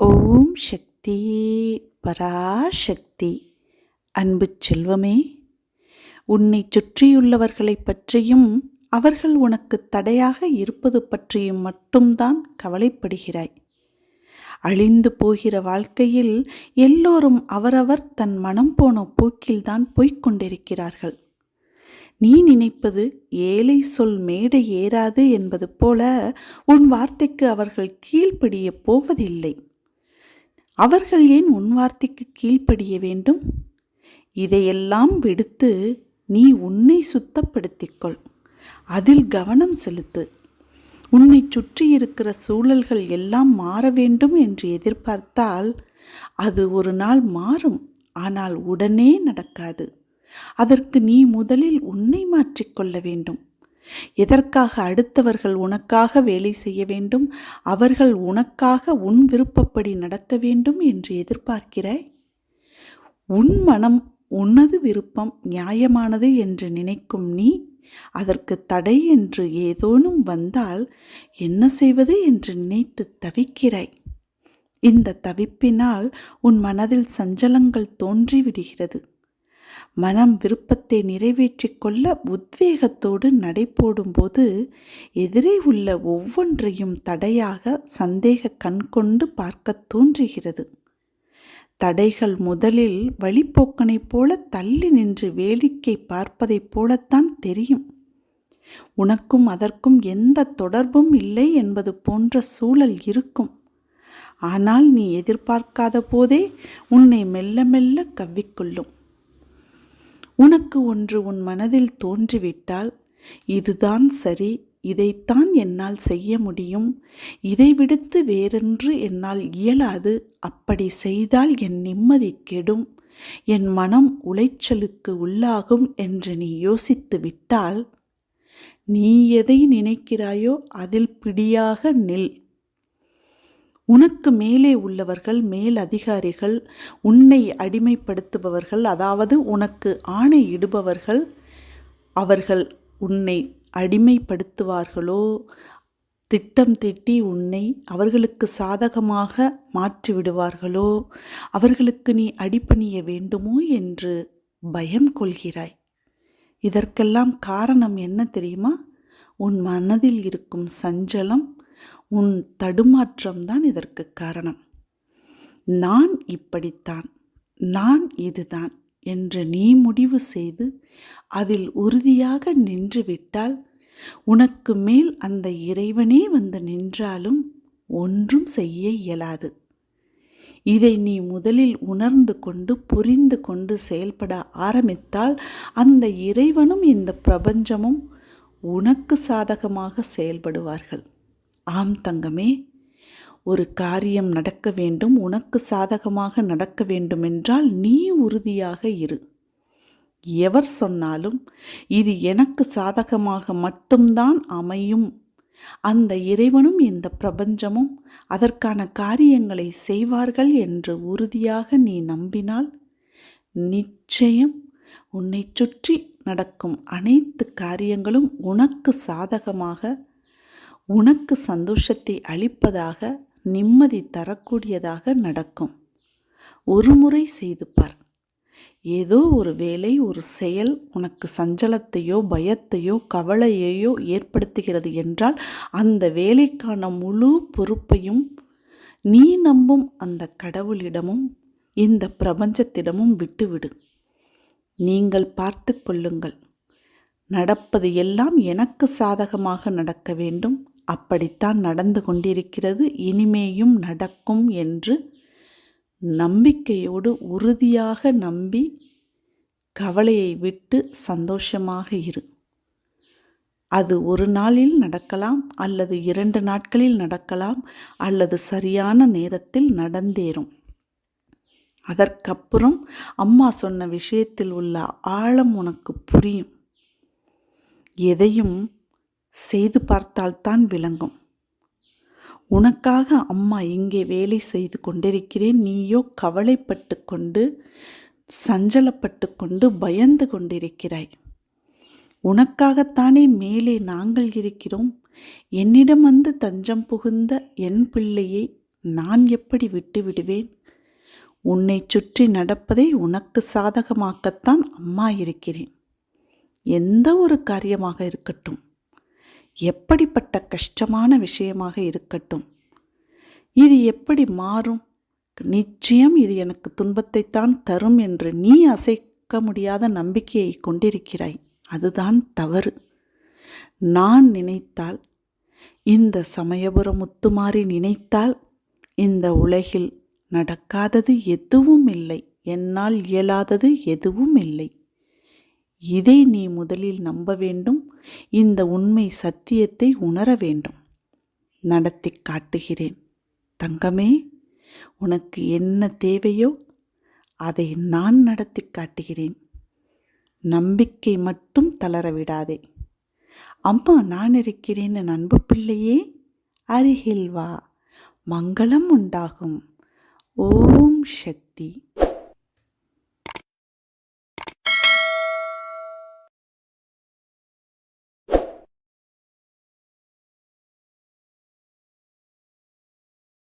ஓம் சக்தி பராசக்தி. அன்பு செல்வமே உன்னை சுற்றியுள்ளவர்களைப் பற்றியும் அவர்கள் உனக்கு தடையாக இருப்பது பற்றியும் மட்டும்தான் கவலைப்படுகிறாய். அழிந்து போகிற வாழ்க்கையில் எல்லோரும் அவரவர் தன் மனம் போன போக்கில்தான் போய்க் கொண்டிருக்கிறார்கள். நீ நினைப்பது ஏழை சொல் மேடை ஏறாது என்பது போல உன் வார்த்தைக்கு அவர்கள் கீழ்ப்படிய போவதில்லை. அவர்கள் ஏன் உன் வார்த்தைக்கு கீழ்ப்படிய வேண்டும்? இதையெல்லாம் விடுத்து நீ உன்னை சுத்தப்படுத்திக்கொள். அதில் கவனம் செலுத்து. உன்னை சுற்றி இருக்கிற சூழல்கள் எல்லாம் மாற வேண்டும் என்று எதிர்பார்த்தால் அது ஒரு நாள் மாறும் ஆனால் உடனே நடக்காது. அதற்கு நீ முதலில் உன்னை மாற்றிக்கொள்ள வேண்டும். எதற்காக அடுத்தவர்கள் உனக்காக வேலை செய்ய வேண்டும்? அவர்கள் உனக்காக உன் விருப்பப்படி நடத்த வேண்டும் என்று எதிர்பார்க்கிறாய்? உன் மனம் உனது விருப்பம் நியாயமானது என்று நினைக்கும் நீ அதற்கு தடை என்று ஏதோனும் வந்தால் என்ன செய்வது என்று நினைத்து தவிக்கிறாய். இந்த தவிப்பினால் உன் மனதில் சஞ்சலங்கள் தோன்றிவிடுகிறது. மனம் விருப்பத்தை நிறைவேற்றிக் கொள்ள உத்வேகத்தோடு நடைபோடும்போது எதிரே உள்ள ஒவ்வொன்றையும் தடையாக சந்தேக கண்கொண்டு பார்க்க தோன்றுகிறது. தடைகள் முதலில் வழிப்போக்கனைப் போல தள்ளி நின்று வேடிக்கை பார்ப்பதைப் போலத்தான் தெரியும். உனக்கும் அதற்கும் எந்த தொடர்பும் இல்லை என்பது போன்ற சூழல் இருக்கும். ஆனால் நீ எதிர்பார்க்காத போதே உன்னை மெல்ல மெல்ல கவ்விக்கொள்ளும். உனக்கு ஒன்று உன் மனதில் தோன்றிவிட்டால் இதுதான் சரி இதைத்தான் என்னால் செய்ய முடியும். இதை விடுத்து வேறென்று என்னால் இயலாது அப்படி செய்தால் என் நிம்மதி கெடும். என் மனம் உளைச்சலுக்கு உள்ளாகும் என்று நீ யோசித்து விட்டால் நீ எதை நினைக்கிறாயோ அதில் பிடியாக நில். உனக்கு மேலே உள்ளவர்கள் மேல் அதிகாரிகள் உன்னை அடிமைப்படுத்துபவர்கள் அதாவது உனக்கு ஆணையிடுபவர்கள் அவர்கள் உன்னை அடிமைப்படுத்துவார்களோ? திட்டம் திட்டி உன்னை அவர்களுக்கு சாதகமாக மாற்றிவிடுவார்களோ? அவர்களுக்கு நீ அடிப்பணிய வேண்டுமோ என்று பயம் கொள்கிறாய். இதற்கெல்லாம் காரணம் என்ன தெரியுமா? உன் மனதில் இருக்கும் சஞ்சலம் உன் தடுமாற்றம்தான் இதற்கு காரணம். நான் இப்படித்தான் நான் இதுதான் என்று நீ முடிவு செய்து அதில் உறுதியாக நின்றுவிட்டால் உனக்கு மேல் அந்த இறைவனே வந்து நின்றாலும் ஒன்றும் செய்ய இயலாது. இதை நீ முதலில் உணர்ந்து கொண்டு புரிந்து கொண்டு செயல்பட ஆரம்பித்தால் அந்த இறைவனும் இந்த பிரபஞ்சமும் உனக்கு சாதகமாக செயல்படுவார்கள். ஆம் தங்கமே ஒரு காரியம் நடக்க வேண்டும் உனக்கு சாதகமாக நடக்க வேண்டுமென்றால் நீ உறுதியாக இரு. எவர் சொன்னாலும் இது எனக்கு சாதகமாக மட்டும்தான் அமையும். அந்த இறைவனும் இந்த பிரபஞ்சமும் அதற்கான காரியங்களை செய்வார்கள் என்று உறுதியாக நீ நம்பினால் நிச்சயம் உன்னை சுற்றி நடக்கும் அனைத்து காரியங்களும் உனக்கு சாதகமாக உனக்கு சந்தோஷத்தை அளிப்பதாக நிம்மதி தரக்கூடியதாக நடக்கும். ஒரு முறை செய்து பார். ஏதோ ஒரு வேலை ஒரு செயல் உனக்கு சஞ்சலத்தையோ பயத்தையோ கவலையையோ ஏற்படுத்துகிறது என்றால் அந்த வேலைக்கான முழு பொறுப்பையும் நீ நம்பும் அந்த கடவுளிடமும் இந்த பிரபஞ்சத்திடமும் விட்டுவிடு. நீங்கள் பார்த்து கொள்ளுங்கள். நடப்பது எல்லாம் எனக்கு சாதகமாக நடக்க வேண்டும். அப்படித்தான் நடந்து கொண்டிருக்கிறது. இனிமேயும் நடக்கும் என்று நம்பிக்கையோடு உறுதியாக நம்பி கவலையை விட்டு சந்தோஷமாக இரு. அது ஒரு நாளில் நடக்கலாம் அல்லது இரண்டு நாட்களில் நடக்கலாம் அல்லது சரியான நேரத்தில் நடந்தேறும். அதற்கப்புறம் அம்மா சொன்ன விஷயத்தில் உள்ள ஆழம் உனக்கு புரியும். எதையும் செய்து பார்த்தால்தான் விளங்கும். உனக்காக அம்மா இங்கே வேலை செய்து கொண்டிருக்கிறேன். நீயோ கவலைப்பட்டு கொண்டு சஞ்சலப்பட்டு கொண்டு பயந்து கொண்டிருக்கிறாய். உனக்காகத்தானே மேலே நாங்கள் இருக்கிறோம். என்னிடம் வந்து தஞ்சம் புகுந்த என் பிள்ளையை நான் எப்படி விட்டு விடுவேன்? உன்னை சுற்றி நடப்பதை உனக்கு சாதகமாக்கத்தான் அம்மா இருக்கிறேன். எந்த ஒரு காரியமாக இருக்கட்டும். எப்படிப்பட்ட கஷ்டமான விஷயமாக இருக்கட்டும். இது எப்படி மாறும்? நிச்சயம் இது எனக்கு துன்பத்தைத்தான் தரும் என்று நீ அசைக்க முடியாத நம்பிக்கையை கொண்டிருக்கிறாய். அதுதான் தவறு. நான் நினைத்தால் இந்த சமயபுரம் முத்துமாறி நினைத்தால் இந்த உலகில் நடக்காதது எதுவும் இல்லை. என்னால் இயலாதது எதுவும் இல்லை. இதை நீ முதலில் நம்ப வேண்டும். இந்த உண்மை சத்தியத்தை உணர வேண்டும். நடத்தி காட்டுகிறேன். தங்கமே உனக்கு என்ன தேவையோ அதை நான் நடத்தி காட்டுகிறேன். நம்பிக்கை மட்டும் தளர விடாதே. அம்மா நான் இருக்கிறேன்னு நண்பு அன்பு பிள்ளையே அருகில் வா. மங்களம் உண்டாகும். ஓம் சக்தி.